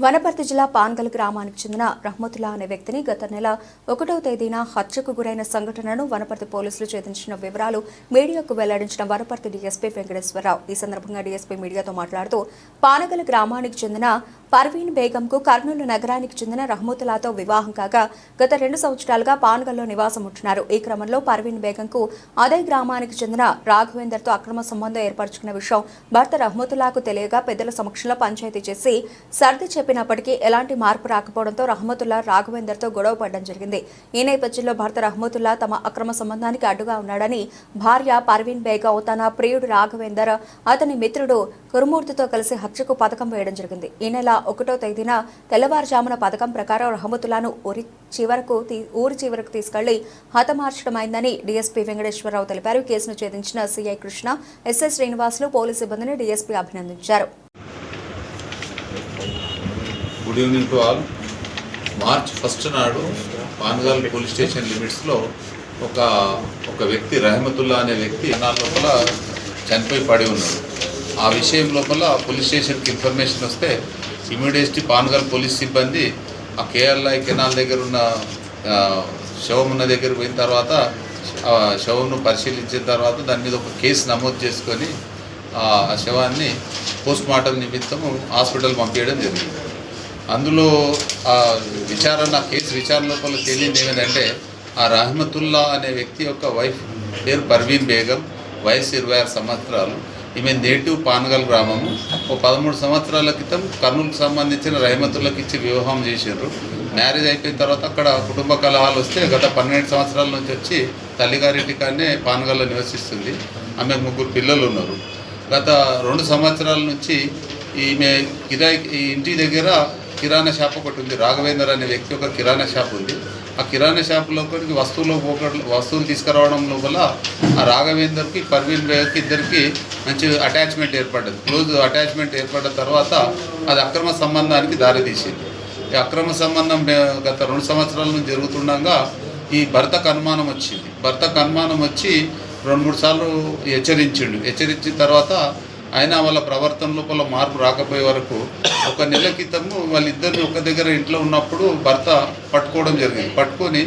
వనపర్తి జిల్లా పాన్గల్ గ్రామానికి చెందిన రహ్మతుల్లా అనే వ్యక్తిని గత నెల ఒకటవ తేదీన హత్యకు గురైన సంఘటనను వనపర్తి పోలీసులు ఛేదించిన వివరాలు మీడియాకు వెల్లడించిన వనపర్తి డీఎస్పీ వెంకటేశ్వరరావు. ఈ సందర్భంగా డీఎస్పీ మీడియాతో మాట్లాడుతూ పానగల్ గ్రామానికి చెందిన పర్వీన్ బేగంకు కర్నూలు నగరానికి చెందిన రహమతుల్లాతో వివాహం కాగా గత రెండు సంవత్సరాలుగా పానగల్లో నివాసం ఉంటున్నారు. ఈ క్రమంలో పర్వీన్ బేగంకు అదే గ్రామానికి చెందిన రాఘవేందర్తో అక్రమ సంబంధం ఏర్పరచుకున్న విషయం భర్త రహమతుల్లాకు తెలియగా పెద్దల సమక్షంలో పంచాయతీ చేసి సర్ది చెప్పినప్పటికీ ఎలాంటి మార్పు రాకపోవడంతో రహమతుల్లా రాఘవేందర్తో గొడవ పడడం జరిగింది. ఈ నేపథ్యంలో భర్త రహమతుల్లా తమ అక్రమ సంబంధానికి అడ్డుగా ఉన్నాడని భార్య పర్వీన్ బేగం తన ప్రియుడు రాఘవేందర్ అతని మిత్రుడు కురుమూర్తితో కలిసి హత్యకు పథకం వేయడం జరిగింది. ఈ నెల ఒకటో తేదీన తెల్లవారుజామున పథకం ప్రకారం రహమతుల్లాను ఊరి చివరకు ఊరి చివరకు తీసుకెళ్ళి హతమార్చడమైందని డీఎస్పీ వెంకటేశ్వరరావు తెలిపారు. కేసును ఛేదించిన CI Krishna SS Srinivasulu police సిబ్బందిని డీఎస్పీ అభినందించారు. Good evening to all March first నాడు పాన్గాల్ పోలీస్ స్టేషన్ లిమిట్స్లో ఒక ఒక వ్యక్తి రహమతుల్లా అనే వ్యక్తి నా లోపల చనిపోయి పడి ఉన్నాడు. ఆ విషయం లోపల పోలీస్ స్టేషన్కి ఇన్ఫర్మేషన్ వస్తే ఇమీడియట్లీ పాన్గాల్ పోలీస్ సిబ్బంది ఆ కేఎల్ఐ కెనాల్ దగ్గర ఉన్న శవం ఉన్న దగ్గర పోయిన తర్వాత ఆ శవంను పరిశీలించిన తర్వాత దాని మీద ఒక కేసు నమోదు చేసుకొని ఆ శవాన్ని పోస్ట్ మార్టం నిమిత్తం హాస్పిటల్ పంపించడం జరిగింది. అందులో ఆ విచారణ కేసు విచారణ లోపల తేలింది ఏమిటంటే ఆ రహమతుల్లా అనే వ్యక్తి యొక్క వైఫ్ పేరు పర్వీన్ బేగం వయసు ఇరవై ఆరు సంవత్సరాలు. ఈమె నేటివ్ పానగల్ గ్రామము. ఓ పదమూడు సంవత్సరాల క్రితం కర్నూలుకు సంబంధించిన రహమతులకు ఇచ్చి వివాహం చేశారు మ్యారేజ్ అయిపోయిన తర్వాత అక్కడ కుటుంబ కలహాలు వస్తే గత పన్నెండు సంవత్సరాల నుంచి వచ్చి తల్లిగారింటికానే పానగల్లో నివసిస్తుంది. ఆమె ముగ్గురు పిల్లలు ఉన్నారు. గత రెండు సంవత్సరాల నుంచి ఈమె కిరాయి ఇంటి దగ్గర కిరాణా షాప్ ఒకటి ఉంది రాఘవేందర్ అనే వ్యక్తి ఒక కిరాణా షాప్ ఉంది. ఆ కిరాణా షాప్లో వస్తువులు వస్తువులు తీసుకురావడం లోపల ఆ రాఘవేందర్కి పర్వీన్ బేగర్కి ఇద్దరికి మంచి అటాచ్మెంట్ ఏర్పడ్డది. క్లోజ్ అటాచ్మెంట్ ఏర్పడిన తర్వాత అది అక్రమ సంబంధానికి దారితీసింది. ఈ అక్రమ సంబంధం గత రెండు సంవత్సరాల నుంచి జరుగుతుండగా ఈ భర్తకు అనుమానం వచ్చింది. భర్తకు అనుమానం వచ్చి రెండు మూడు సార్లు హెచ్చరించిండు. హెచ్చరించిన తర్వాత అయినా వాళ్ళ ప్రవర్తన లోపల మార్పు రాకపోయే వరకు ఒక నెల క్రితము వాళ్ళిద్దరిని ఒక దగ్గర ఇంట్లో ఉన్నప్పుడు భర్త పట్టుకోవడం జరిగింది. పట్టుకొని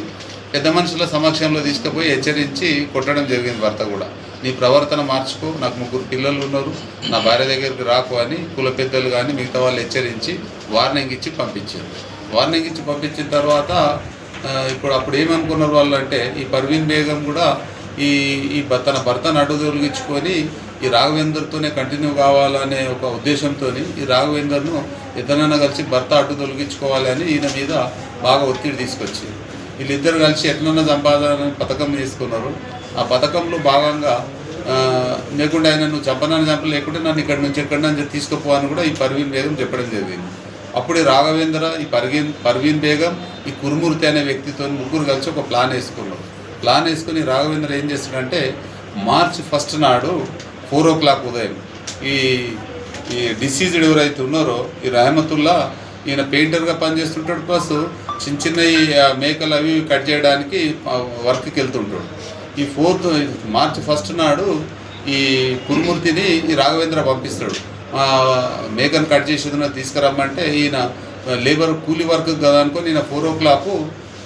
పెద్ద మనుషుల సమక్షంలో తీసుకుపోయి హెచ్చరించి కొట్టడం జరిగింది భర్త కూడా. నీ ప్రవర్తన మార్చుకో నాకు ముగ్గురు పిల్లలు ఉన్నారు నా భార్య దగ్గరికి రాకు అని కుల పెద్దలు కానీ మిగతా వాళ్ళు హెచ్చరించి వార్నింగ్ ఇచ్చి పంపించారు. వార్నింగ్ ఇచ్చి పంపించిన తర్వాత ఇప్పుడు అప్పుడు ఏమనుకున్నారు వాళ్ళు అంటే ఈ పర్వీన్ బేగం కూడా ఈ ఈ తన భర్తను అడ్డు తొలగించుకొని ఈ రాఘవేందర్తోనే కంటిన్యూ కావాలనే ఒక ఉద్దేశంతో ఈ రాఘవేందర్ను ఇతనైనా కలిసి భర్త అడ్డు తొలగించుకోవాలి అని ఈయన మీద బాగా ఒత్తిడి తీసుకొచ్చింది. వీళ్ళిద్దరు కలిసి ఎట్లన్నా సంపాదన పథకం తీసుకున్నారు. ఆ పథకంలో భాగంగా లేకుండా లేకుంటే ఆయన నువ్వు చంపనని చంప లేకుంటే నన్ను ఇక్కడ నుంచి ఎక్కడి నుంచి తీసుకుపో అని కూడా ఈ పర్వీన్ బేగం చెప్పడం జరిగింది. అప్పుడే రాఘవేంద్ర ఈ పర్వీన్ పర్వీన్ బేగం ఈ కురుమూర్తి అనే వ్యక్తితో ముగ్గురు కలిసి ఒక ప్లాన్ వేసుకున్నారు. ప్లాన్ వేసుకుని రాఘవేంద్ర ఏం చేస్తాడంటే మార్చ్ ఫస్ట్ నాడు ఫోర్ ఓ క్లాక్ ఉదయం ఈ ఈ డిసీజ్డ్ ఎవరైతే ఉన్నారో ఈ రహమతుల్లా ఈయన పెయింటర్గా పనిచేస్తుంటాడు ప్లస్ చిన్న చిన్న ఈ ఆ, మేకలు అవి కట్ చేయడానికి వర్క్కి వెళ్తుంటాడు. ఈ ఫోర్త్ మార్చ్ ఫస్ట్ నాడు ఈ కురుమూర్తిని ఈ రాఘవేంద్ర పంపిస్తాడు. మేకను కట్ చేసేది తీసుకురమ్మంటే ఈయన లేబర్ కూలీ వర్క్ కదా అనుకొని ఈయన ఫోర్ ఓ క్లాక్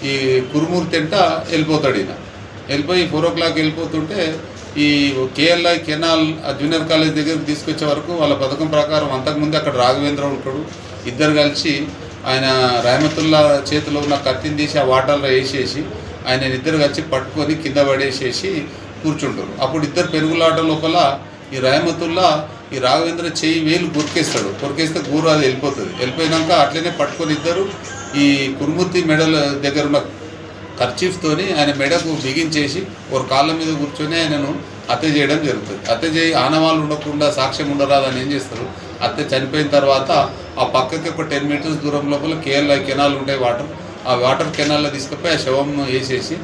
ఈ కురుమూర్తి అంట వెళ్ళిపోతాడు ఈయన. వెళ్ళిపోయి ఫోర్ ఓ క్లాక్ వెళ్ళిపోతుంటే ఈ కేఎల్ఐ కెనాల్ ఆ జూనియర్ కాలేజ్ దగ్గరికి తీసుకొచ్చే వరకు వాళ్ళ పథకం ప్రకారం అంతకుముందు అక్కడ రాఘవేంద్ర ఉంటాడు. ఇద్దరు కలిసి ఆయన రహమతుల్లా చేతిలో ఉన్న కత్తిని తీసి ఆ వాటర్లో వేసేసి ఆయన ఇద్దరు కలిసి పట్టుకొని కింద పడేసేసి కూర్చుంటారు. అప్పుడు ఇద్దరు పెరుగులాట లోపల ఈ రహమతుల్లా ఈ రాఘవేంద్ర చేయి వేలు కొరికేస్తాడు. కొరికేస్తే గూరు అది వెళ్ళిపోతుంది. వెళ్ళిపోయినాక అట్లనే పట్టుకొని ఇద్దరు ఈ కురుమూర్తి మెడల దగ్గర ఉన్న ఖర్చీఫ్తోని ఆయన మెడకు బిగించేసి ఒక కాళ్ళ మీద కూర్చొని ఆయనను హత్య చేయడం జరుగుతుంది. హత్య చేయి ఆనవాళ్ళు ఉండకుండా సాక్ష్యం ఉండరాదని ఏం చేస్తారు? హత్య చనిపోయిన తర్వాత ఆ పక్కకి ఒక టెన్ మీటర్స్ దూరం లోపల కేఎల్ఐ కెనాల్ ఉంటాయి వాటర్. ఆ వాటర్ కెనాల్లో తీసుకుపోయి ఆ శవం వేసేసి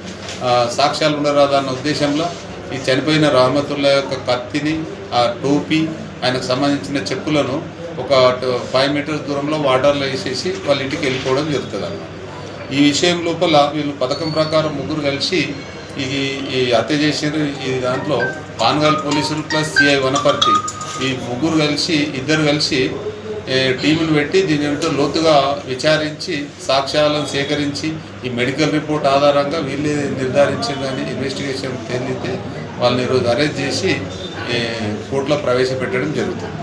ఆ, సాక్ష్యాలు ఉండరాదన్న ఉద్దేశంలో ఈ చనిపోయిన రామతుల్లా యొక్క కత్తిని ఆ టోపీ ఆయనకు సంబంధించిన చెప్పులను ఒక ఫైవ్ మీటర్స్ దూరంలో వాటర్లో వేసేసి వాళ్ళ ఇంటికి వెళ్ళిపోవడం జరుగుతుంది అన్నమాట ఈ విషయం లోపల వీళ్ళు పథకం ప్రకారం ముగ్గురు కలిసి ఈ ఈ హత్య చేసిన ఈ దాంట్లో పాన్గాల్ పోలీసులు ప్లస్ సిఐ వనపర్తి. ఈ ముగ్గురు కలిసి ఇద్దరు కలిసి టీములు పెట్టి దీని ఏమిటో లోతుగా విచారించి సాక్ష్యాలను సేకరించి ఈ మెడికల్ రిపోర్ట్ ఆధారంగా వీళ్ళే నిర్ధారించిందని ఇన్వెస్టిగేషన్ తేలితే వాళ్ళని ఈరోజు అరెస్ట్ చేసి కోర్టులో ప్రవేశపెట్టడం జరుగుతుంది.